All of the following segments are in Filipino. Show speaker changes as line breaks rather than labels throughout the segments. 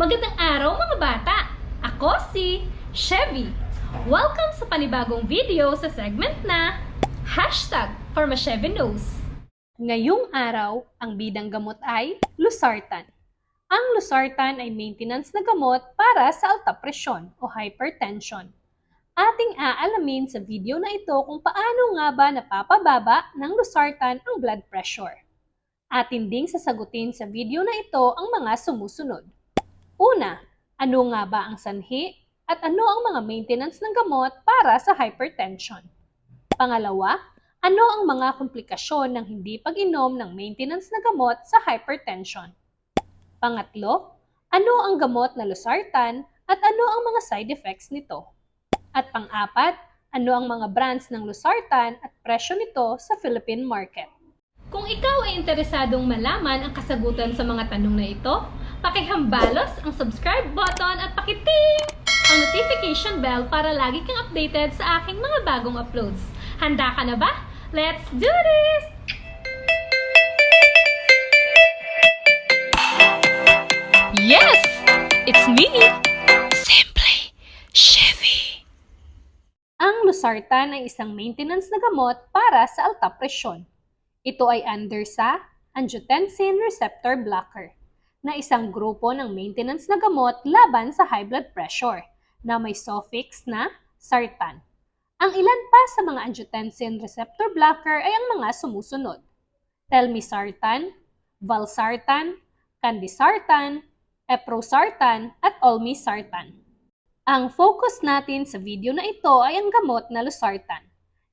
Magandang araw mga bata! Ako si Chevy. Welcome sa panibagong video sa segment na Hashtag for Knows. Ngayong araw, ang bidang gamot ay Losartan. Ang Losartan ay maintenance na gamot para sa alta presyon o hypertension. Ating aalamin sa video na ito kung paano nga ba napapababa ng Losartan ang blood pressure. Atin ding sasagutin sa video na ito ang mga sumusunod. Una, ano nga ba ang sanhi at ano ang mga maintenance ng gamot para sa hypertension? Pangalawa, ano ang mga komplikasyon ng hindi pag-inom ng maintenance na gamot sa hypertension? Pangatlo, ano ang gamot na losartan at ano ang mga side effects nito? At pang-apat, ano ang mga brands ng losartan at presyo nito sa Philippine market? Kung ikaw ay interesadong malaman ang kasagutan sa mga tanong na ito, pakihambalos ang subscribe button at pakiting ang notification bell para lagi kang updated sa aking mga bagong uploads. Handa ka na ba? Let's do this!
Yes! It's me! Simply Chevy.
Ang losartan ay isang maintenance na gamot para sa alta presyon. Ito ay under sa angiotensin receptor blocker na isang grupo ng maintenance na gamot laban sa high blood pressure na may suffix na sartan. Ang ilan pa sa mga angiotensin receptor blocker ay ang mga sumusunod. Telmisartan, valsartan, candesartan, eprosartan, at olmesartan. Ang focus natin sa video na ito ay ang gamot na losartan,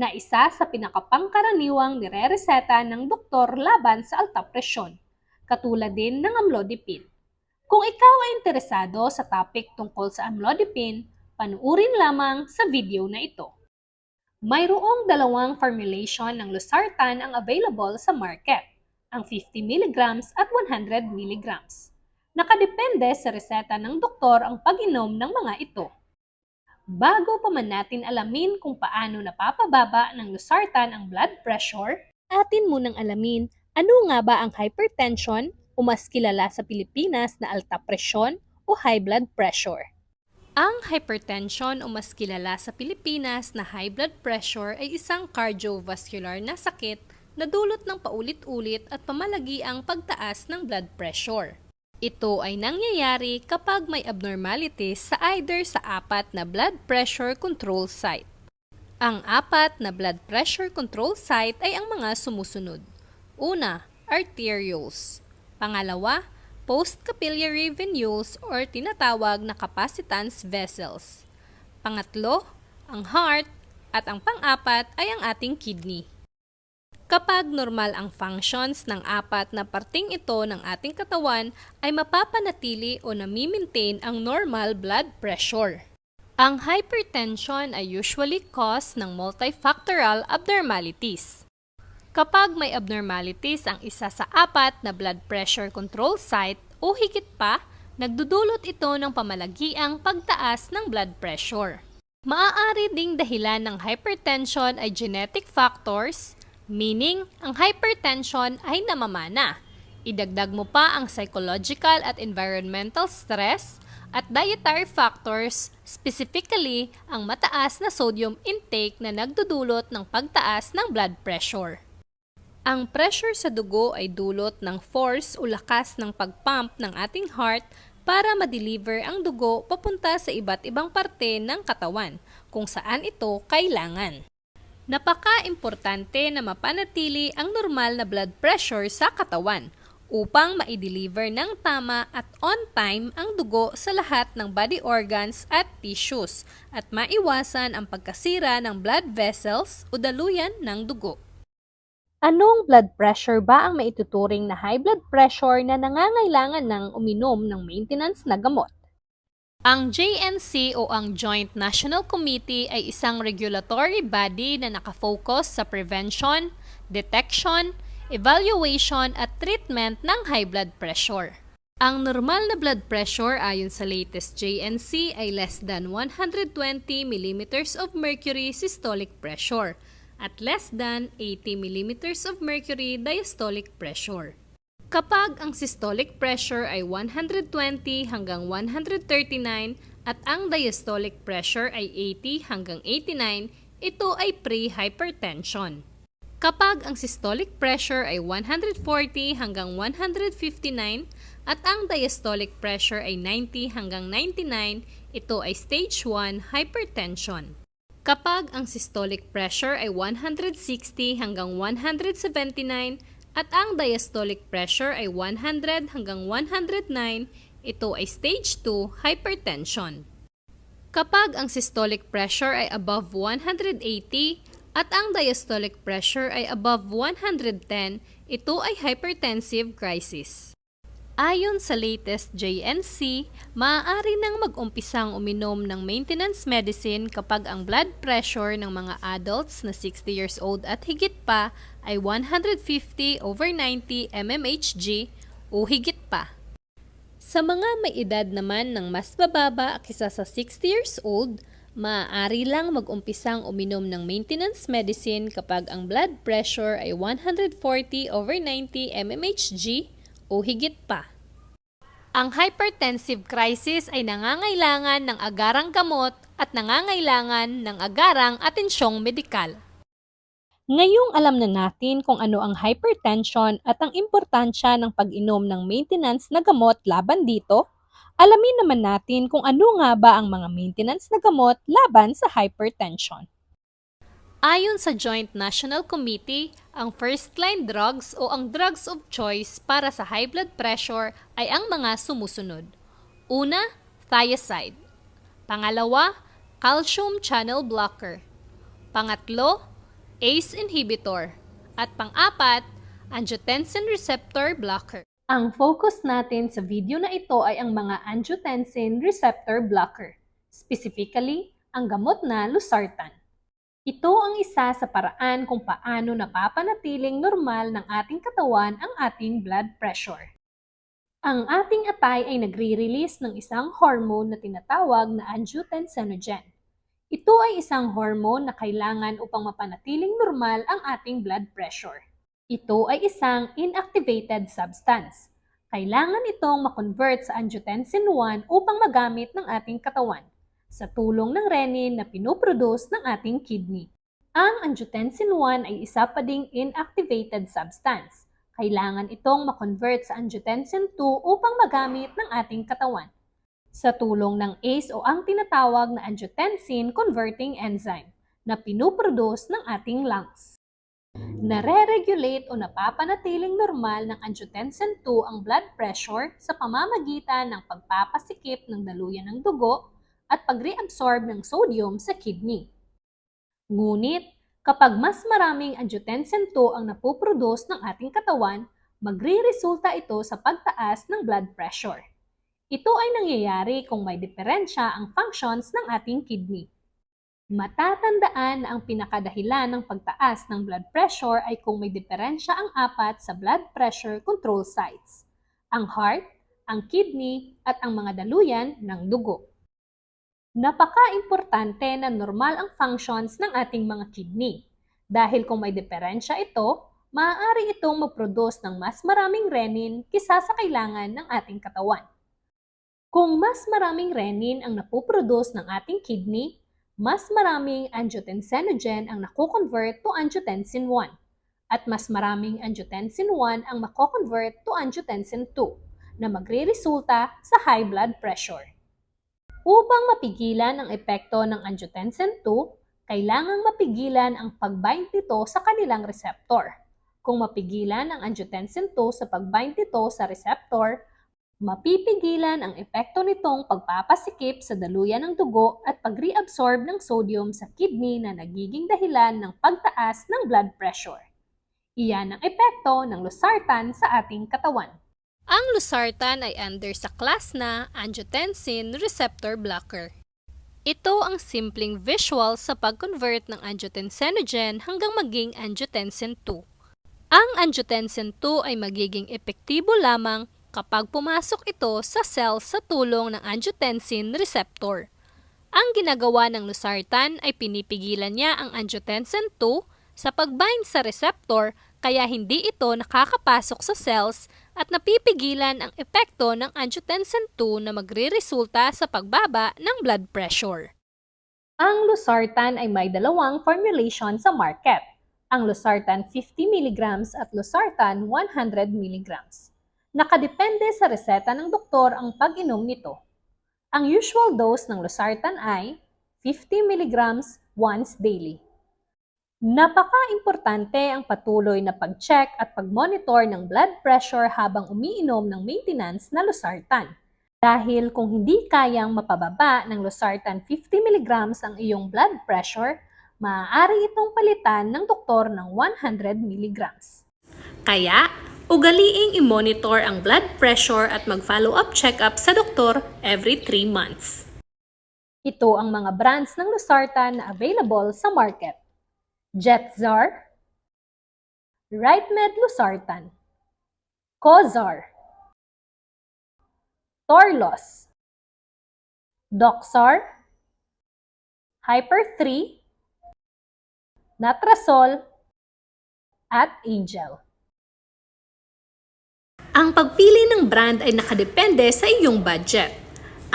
na isa sa pinakapangkaraniwang nirereseta ng doktor laban sa alta presyon, katulad din ng amlodipine. Kung ikaw ay interesado sa topic tungkol sa amlodipine, panuurin lamang sa video na ito. Mayroong dalawang formulation ng losartan ang available sa market, ang 50 mg at 100 mg. Nakadepende sa reseta ng doktor ang pag-inom ng mga ito. Bago pa man natin alamin kung paano napapababa ng losartan ang blood pressure, atin munang alamin ano nga ba ang hypertension o mas kilala sa Pilipinas na alta presyon o high blood pressure. Ang hypertension o mas kilala sa Pilipinas na high blood pressure ay isang cardiovascular na sakit na dulot ng paulit-ulit at pamalagiang pagtaas ng blood pressure. Ito ay nangyayari kapag may abnormalities sa either sa apat na blood pressure control site. Ang apat na blood pressure control site ay ang mga sumusunod. Una, arterioles. Pangalawa, post-capillary venules or tinatawag na capacitance vessels. Pangatlo, ang heart at ang pang-apat ay ang ating kidney. Kapag normal ang functions ng apat na parting ito ng ating katawan ay mapapanatili o nami-maintain ang normal blood pressure. Ang hypertension ay usually caused ng multifactorial abnormalities. Kapag may abnormalities ang isa sa apat na blood pressure control site o higit pa, nagdudulot ito ng pamalagiang pagtaas ng blood pressure. Maaari ding dahilan ng hypertension ay genetic factors, meaning ang hypertension ay namamana. Idagdag mo pa ang psychological at environmental stress at dietary factors, specifically ang mataas na sodium intake na nagdudulot ng pagtaas ng blood pressure. Ang pressure sa dugo ay dulot ng force o lakas ng pagpump ng ating heart para ma-deliver ang dugo papunta sa iba't ibang parte ng katawan kung saan ito kailangan. Napaka-importante na mapanatili ang normal na blood pressure sa katawan upang ma-deliver ng tama at on time ang dugo sa lahat ng body organs at tissues at maiwasan ang pagkasira ng blood vessels o daluyan ng dugo. Anong blood pressure ba ang maituturing na high blood pressure na nangangailangan ng uminom ng maintenance na gamot? Ang JNC o ang Joint National Committee ay isang regulatory body na nakafocus sa prevention, detection, evaluation at treatment ng high blood pressure. Ang normal na blood pressure ayon sa latest JNC ay less than 120 mm of mercury systolic pressure at less than 80 mm of mercury diastolic pressure. Kapag ang systolic pressure ay 120 hanggang 139 at ang diastolic pressure ay 80 hanggang 89, ito ay pre-hypertension. Kapag ang systolic pressure ay 140 hanggang 159 at ang diastolic pressure ay 90 hanggang 99, ito ay stage 1 hypertension. Kapag ang systolic pressure ay 160 hanggang 179 at ang diastolic pressure ay 100 hanggang 109, ito ay stage 2 hypertension. Kapag ang systolic pressure ay above 180 at ang diastolic pressure ay above 110, ito ay hypertensive crisis. Ayon sa latest JNC, maaari nang mag-umpisang uminom ng maintenance medicine kapag ang blood pressure ng mga adults na 60 years old at higit pa ay 150 over 90 mmHg o higit pa. Sa mga may edad naman ng mas bababa kaysa sa 60 years old, maaari lang mag-umpisang uminom ng maintenance medicine kapag ang blood pressure ay 140 over 90 mmHg o higit pa. Ang hypertensive crisis ay nangangailangan ng agarang gamot at nangangailangan ng agarang atensyong medikal. Ngayong alam na natin kung ano ang hypertension at ang importansya ng pag-inom ng maintenance na gamot laban dito, alamin naman natin kung ano nga ba ang mga maintenance na gamot laban sa hypertension. Ayon sa Joint National Committee, ang first-line drugs o ang drugs of choice para sa high blood pressure ay ang mga sumusunod. Una, thiazide. Pangalawa, calcium channel blocker. Pangatlo, ACE inhibitor. At pang-apat, angiotensin receptor blocker. Ang focus natin sa video na ito ay ang mga angiotensin receptor blocker, specifically ang gamot na losartan. Ito ang isa sa paraan kung paano napapanatiling normal ng ating katawan ang ating blood pressure. Ang ating atay ay nagre-release ng isang hormone na tinatawag na angiotensinogen. Ito ay isang hormone na kailangan upang mapanatiling normal ang ating blood pressure. Ito ay isang inactivated substance. Kailangan itong makonvert sa angiotensin 1 upang magamit ng ating katawan sa tulong ng renin na pinoproduce ng ating kidney. Ang angiotensin 1 ay isa pa ding inactivated substance. Kailangan itong makonvert sa angiotensin 2 upang magamit ng ating katawan. Sa tulong ng ACE o ang tinatawag na angiotensin converting enzyme na pinoproduce ng ating lungs. Nare-regulate o napapanatiling normal ng angiotensin 2 ang blood pressure sa pamamagitan ng pagpapasikip ng daluyan ng dugo at pag-reabsorb ng sodium sa kidney. Ngunit, kapag mas maraming angiotensin 2 ang napoproduce ng ating katawan, magre-resulta ito sa pagtaas ng blood pressure. Ito ay nangyayari kung may diferensya ang functions ng ating kidney. Matatandaan na ang pinakadahilan ng pagtaas ng blood pressure ay kung may diferensya ang apat sa blood pressure control sites, ang heart, ang kidney, at ang mga daluyan ng dugo. Napaka-importante na normal ang functions ng ating mga kidney. Dahil kung may diferensya ito, maaari itong mag-produce ng mas maraming renin kisa sa kailangan ng ating katawan. Kung mas maraming renin ang napoproduce ng ating kidney, mas maraming angiotensinogen ang nako-convert to angiotensin 1 at mas maraming angiotensin 1 ang mako-convert to angiotensin 2 na magre-resulta sa high blood pressure. Upang mapigilan ang epekto ng angiotensin 2, kailangang mapigilan ang pag-bind nito sa kanilang receptor. Kung mapigilan ang angiotensin 2 sa pag-bind nito sa receptor, mapipigilan ang epekto nitong pagpapasikip sa daluyan ng dugo at pag-reabsorb ng sodium sa kidney na nagiging dahilan ng pagtaas ng blood pressure. Iyan ang epekto ng losartan sa ating katawan. Ang losartan ay under sa class na angiotensin receptor blocker. Ito ang simpleng visual sa pag-convert ng angiotensinogen hanggang maging angiotensin 2. Ang angiotensin 2 ay magiging epektibo lamang kapag pumasok ito sa cell sa tulong ng angiotensin receptor. Ang ginagawa ng losartan ay pinipigilan niya ang angiotensin 2 sa pagbind sa receptor kaya hindi ito nakakapasok sa cells at napipigilan ang epekto ng angiotensin 2 na magre-resulta sa pagbaba ng blood pressure. Ang losartan ay may dalawang formulation sa market. Ang losartan 50 mg at losartan 100 mg. Nakadepende sa reseta ng doktor ang pag-inom nito. Ang usual dose ng losartan ay 50 mg once daily. Napaka-importante ang patuloy na pag-check at pag-monitor ng blood pressure habang umiinom ng maintenance na losartan. Dahil kung hindi kayang mapababa ng losartan 50 mg ang iyong blood pressure, maaari itong palitan ng doktor ng 100 mg. Kaya, ugaliing i-monitor ang blood pressure at mag-follow-up check-up sa doktor every 3 months. Ito ang mga brands ng losartan na available sa market. Jetzar, RightMed Losartan, Cozar, Torlos, Doxar, Hyper 3, Natrasol, at Angel. Ang pagpili ng brand ay nakadepende sa iyong budget.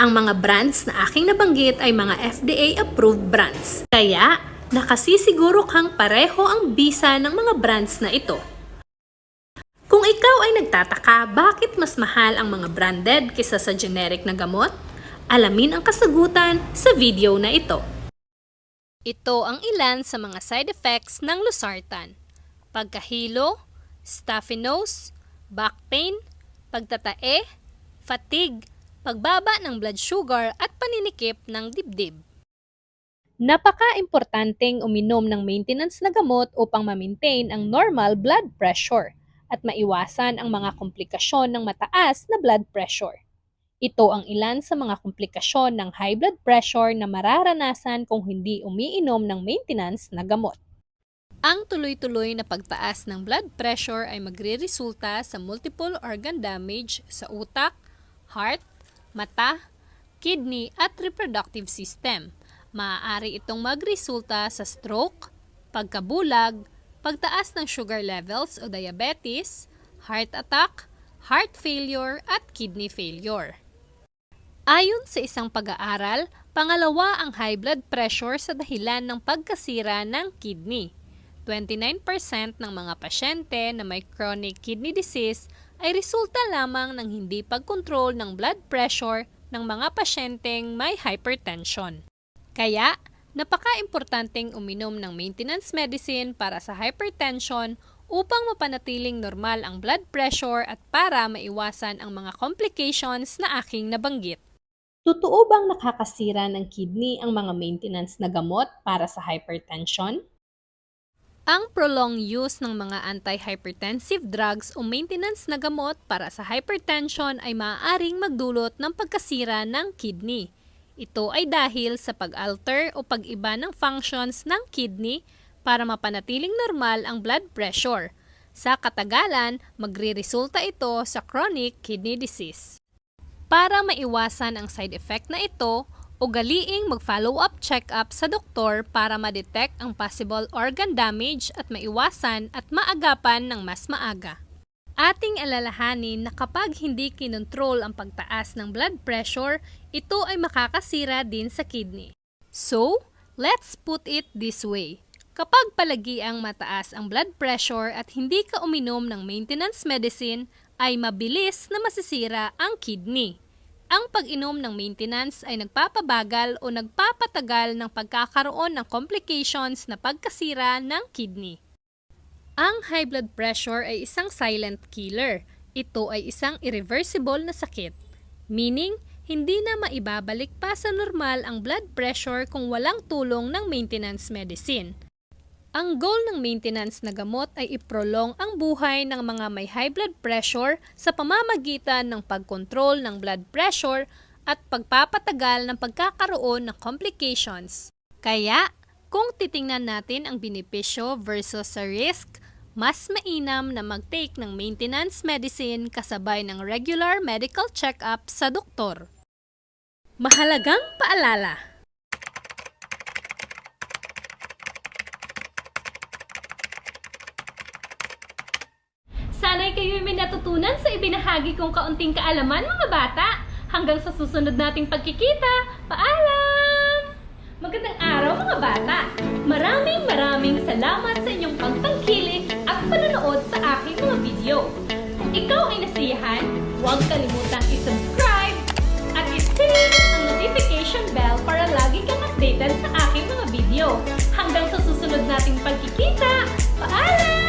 Ang mga brands na aking nabanggit ay mga FDA-approved brands. Kaya, nakasisiguro kang pareho ang bisa ng mga brands na ito. Kung ikaw ay nagtataka bakit mas mahal ang mga branded kaysa sa generic na gamot, alamin ang kasagutan sa video na ito. Ito ang ilan sa mga side effects ng losartan. Pagkahilo, stuffy nose, back pain, pagtatae, fatigue, pagbaba ng blood sugar at paninikip ng dibdib. Napaka-importanteng uminom ng maintenance na gamot upang ma-maintain ang normal blood pressure at maiwasan ang mga komplikasyon ng mataas na blood pressure. Ito ang ilan sa mga komplikasyon ng high blood pressure na mararanasan kung hindi umiinom ng maintenance na gamot. Ang tuloy-tuloy na pagtaas ng blood pressure ay magre-resulta sa multiple organ damage sa utak, heart, mata, kidney at reproductive system. Maaari itong magresulta sa stroke, pagkabulag, pagtaas ng sugar levels o diabetes, heart attack, heart failure at kidney failure. Ayon sa isang pag-aaral, pangalawa ang high blood pressure sa dahilan ng pagkasira ng kidney. 29% ng mga pasyente na may chronic kidney disease ay resulta lamang ng hindi pagkontrol ng blood pressure ng mga pasyenteng may hypertension. Kaya, napaka-importanteng uminom ng maintenance medicine para sa hypertension upang mapanatiling normal ang blood pressure at para maiwasan ang mga complications na aking nabanggit. Totoo bang nakakasira ng kidney ang mga maintenance na gamot para sa hypertension? Ang prolonged use ng mga antihypertensive drugs o maintenance na gamot para sa hypertension ay maaaring magdulot ng pagkasira ng kidney. Ito ay dahil sa pag-alter o pag-iba ng functions ng kidney para mapanatiling normal ang blood pressure. Sa katagalan, magre-resulta ito sa chronic kidney disease. Para maiwasan ang side effect na ito, ugaliing mag-follow-up check-up sa doktor para ma-detect ang possible organ damage at maiwasan at maagapan ng mas maaga. Ating alalahanin na kapag hindi kinontrol ang pagtaas ng blood pressure, ito ay makakasira din sa kidney. So, let's put it this way. Kapag palagi ang mataas ang blood pressure at hindi ka uminom ng maintenance medicine, ay mabilis na masisira ang kidney. Ang pag-inom ng maintenance ay nagpapabagal o nagpapatagal ng pagkakaroon ng complications na pagkasira ng kidney. Ang high blood pressure ay isang silent killer. Ito ay isang irreversible na sakit. Meaning, hindi na maibabalik pa sa normal ang blood pressure kung walang tulong ng maintenance medicine. Ang goal ng maintenance na gamot ay iprolong ang buhay ng mga may high blood pressure sa pamamagitan ng pagkontrol ng blood pressure at pagpapatagal ng pagkakaroon ng complications. Kaya, kung titingnan natin ang benepisyo versus sa risk, mas mainam na mag-take ng maintenance medicine kasabay ng regular medical check-up sa doktor. Mahalagang paalala!
Sana'y kayo'y may natutunan sa ibinahagi kong kaunting kaalaman mga bata. Hanggang sa susunod nating pagkikita, paalam! Magandang araw mga bata! Maraming maraming salamat sa inyong pagtangkilik panonood sa aking mga video. Kung ikaw ay nasiyahan, huwag kalimutang i-subscribe at i-click ang notification bell para lagi kang updated sa aking mga video. Hanggang sa susunod nating pagkikita, paalam!